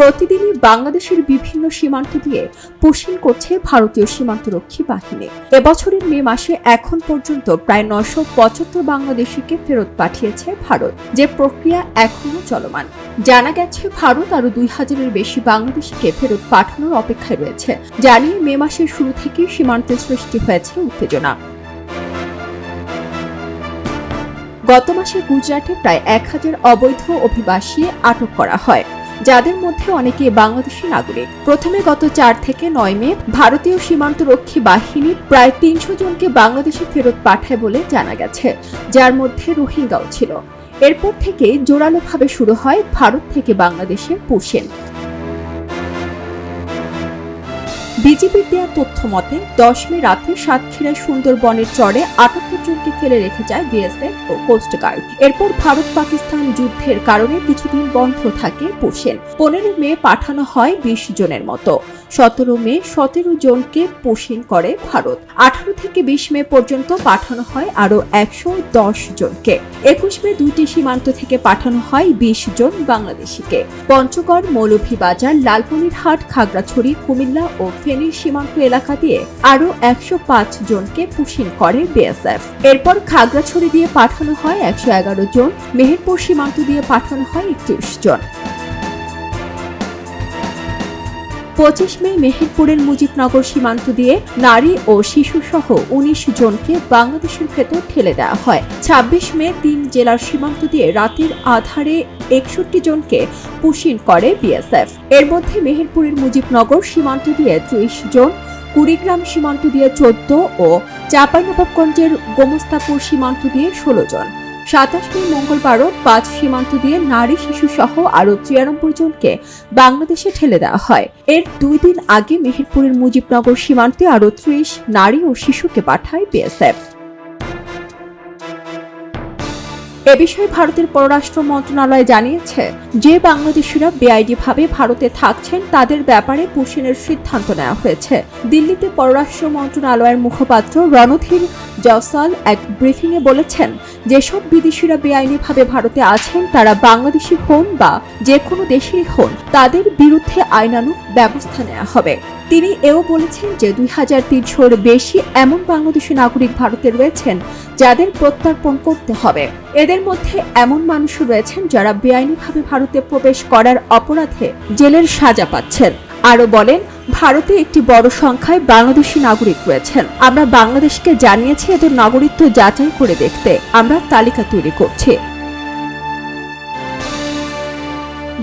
প্রতিদিনই বাংলাদেশের বিভিন্ন সীমান্ত দিয়ে পুশিং করছে ভারতীয় সীমান্তরক্ষী বাহিনী। এবছরের মে মাসে এখন পর্যন্ত প্রায় নশো পঁচাত্তর বাংলাদেশিকে ফেরত পাঠিয়েছে ভারত। যে প্রক্রিয়া এখনও চলমান। জানা গেছে, ভারত আরও দুই হাজারের বেশি বাংলাদেশিকে ফেরত পাঠানোর অপেক্ষায় রয়েছে জানিয়ে মে মাসের শুরু থেকেই সীমান্তে সৃষ্টি হয়েছে উত্তেজনা। গত মাসে গুজরাটে প্রায় এক হাজার অবৈধ অভিবাসী আটক করা হয়। যাদের মধ্যে অনেকে বাংলাদেশি নাগরিক। প্রথমে গত চার থেকে নয় মে ভারতীয় সীমান্তরক্ষী বাহিনী প্রায় তিনশো জনকে বাংলাদেশে ফেরত পাঠায় বলে জানা গেছে, যার মধ্যে রোহিঙ্গাও ছিল। এরপর থেকে জোরালোভাবে শুরু হয় ভারত থেকে বাংলাদেশে পুষেন বিজেপির দেওয়া তথ্য মতে, দশ মে রাতে সাতক্ষীরায় সুন্দরবনের চরে আটাত্তর জনকে ফেলে রেখে যায় বিএসএফ ও কোস্টগার্ড এরপর ভারত পাকিস্তান যুদ্ধের কারণে কিছুদিন বন্ধ থাকে পোষেন পনেরো মে পাঠানো হয় বিশ জনের মতো। সতেরো মে সতেরো জনকে পোষণ করে ভারত। আঠারো থেকে বিশ মে পর্যন্ত পাঠানো হয় আরও একশো দশ জনকে। একুশ মে দুইটি সীমান্ত থেকে পাঠানো হয় বিশ জন বাংলাদেশিকে। পঞ্চগড়, মৌলভীবাজার, লালমনিরহাট, খাগড়াছড়ি, কুমিল্লা ও ফেনীর সীমান্ত এলাকা দিয়ে আরও একশো পাঁচ জনকে পুশিন করে বিএসএফ। এরপর খাগড়াছড়ি দিয়ে পাঠানো হয় একশো এগারো জন, মেহেরপুর সীমান্ত দিয়ে পাঠানো হয় একত্রিশ জন। পঁচিশ মে মেহেরপুরের মুজিবনগর সীমান্ত দিয়ে নারী ও শিশু সহ উনিশ জনকে বাংলাদেশের ভেতর ঠেলে দেওয়া হয়। ছাব্বিশ মে তিন জেলার সীমান্ত দিয়ে রাতের আধারে একষট্টি জনকে পুশিন করে বিএসএফ। এর মধ্যে মেহেরপুরের মুজিবনগর সীমান্ত দিয়ে ত্রিশ জন, কুড়িগ্রাম সীমান্ত দিয়ে চোদ্দ ও চাঁপাইনবাবগঞ্জের গোমস্তাপুর সীমান্ত দিয়ে ষোলো জন। সাতাশ মে মঙ্গলবারও পাঁচ সীমান্ত দিয়ে নারী শিশু সহ আরও ছিয়ানব্বই জনকে বাংলাদেশে ঠেলে দেওয়া হয়। এর দুই দিন আগে মেহেরপুরের মুজিবনগর সীমান্তে আরও ত্রিশ নারী ও শিশুকে পাঠায় বিএসএফ। এ বিষয়ে ভারতের পররাষ্ট্র মন্ত্রণালয় জানিয়েছে, যে বাংলাদেশিরা বেআইনি ভাবে ভারতে থাকছেন তাদের ব্যাপারে পুষিনের সিদ্ধান্ত নেওয়া হয়েছে। দিল্লিতে পররাষ্ট্র মন্ত্রণালয়ের মুখপাত্র রণধীর জয়সাল এক ব্রিফিংয়ে বলেছেন, যেসব বিদেশিরা বেআইনিভাবে ভারতে আছেন তারা বাংলাদেশি হন বা যে কোনো দেশেরই হন, তাদের বিরুদ্ধে আইনানুগ ব্যবস্থা নেওয়া হবে। তিনি এও বলেছেন যে দুই হাজার তিনশোর বেশি এমন বাংলাদেশি নাগরিক ভারতে রয়েছেন যাদের প্রত্যর্পণ করতে হবে। এদের মধ্যে এমন মানুষও রয়েছেন যারা বেআইনিভাবে ভারতে প্রবেশ করার অপরাধে জেলের সাজা পাচ্ছেন। আরও বলেন, ভারতে একটি বড় সংখ্যায় বাংলাদেশি নাগরিক রয়েছেন। আমরা বাংলাদেশকে জানিয়েছি এদের নাগরিকত্ব যাচাই করে দেখতে। আমরা তালিকা তৈরি করছি।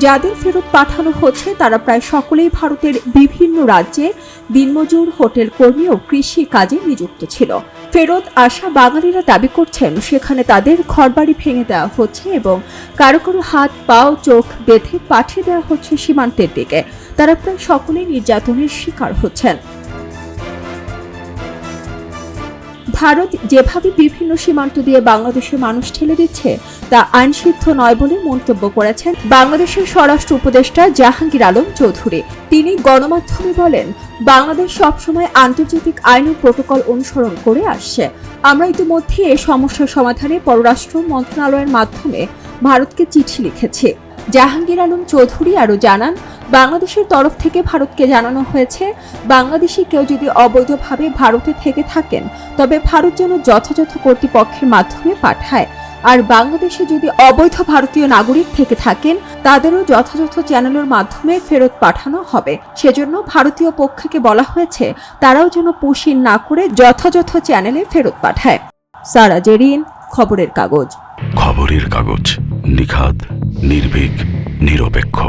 যাদের ফেরত পাঠানো হচ্ছে, তারা প্রায় সকলেই ভারতের বিভিন্ন রাজ্যে দিনমজুর হোটেল কর্মী ও কৃষি কাজে নিযুক্ত ছিল। ফেরত আসা বাঙালিরা দাবি করছেন, সেখানে তাদের ঘরবাড়ি ভেঙে দেওয়া হচ্ছে এবং কারও কারও হাত, পাও, চোখ বেঁধে পাঠিয়ে দেওয়া হচ্ছে সীমান্তের দিকে। তারা প্রায় সকলেই নির্যাতনের শিকার হচ্ছেন। ভারত যেভাবে বিভিন্ন সীমান্ত দিয়ে বাংলাদেশের মানুষ ঠেলে দিচ্ছে, তা আইনসিদ্ধ নয় বলে মন্তব্য করেছেন বাংলাদেশের স্বরাষ্ট্র উপদেষ্টা জাহাঙ্গীর আলম চৌধুরী। তিনি গণমাধ্যমে বলেন, বাংলাদেশ সবসময় আন্তর্জাতিক আইন ও প্রোটোকল অনুসরণ করে আসছে। আমরা ইতিমধ্যে এ সমস্যার সমাধানে পররাষ্ট্র মন্ত্রণালয়ের মাধ্যমে ভারতকে চিঠি লিখেছি। জাহাঙ্গীর আলম চৌধুরী আরও জানান বাংলাদেশের তরফ থেকে ভারতকে জানানো হয়েছে, বাংলাদেশি কেউ যদি অবৈধভাবে ভারতে থেকে থাকেন, তবে ভারত যেন যথাযথ কর্তৃপক্ষের মাধ্যমে পাঠায়। আর বাংলাদেশে যদি অবৈধ ভারতীয় নাগরিক থেকে থাকেন, তাদেরও যথাযথ চ্যানেলের মাধ্যমে ফেরত পাঠানো হবে। সেজন্য ভারতীয় পক্ষকে বলা হয়েছে, তারাও যেন পুষিন না করে যথাযথ চ্যানেলে ফেরত পাঠায়। সারা জেরিন, খবরের কাগজ। খবরের কাগজ, নিখাদ, নির্ভীক, নিরপেক্ষ।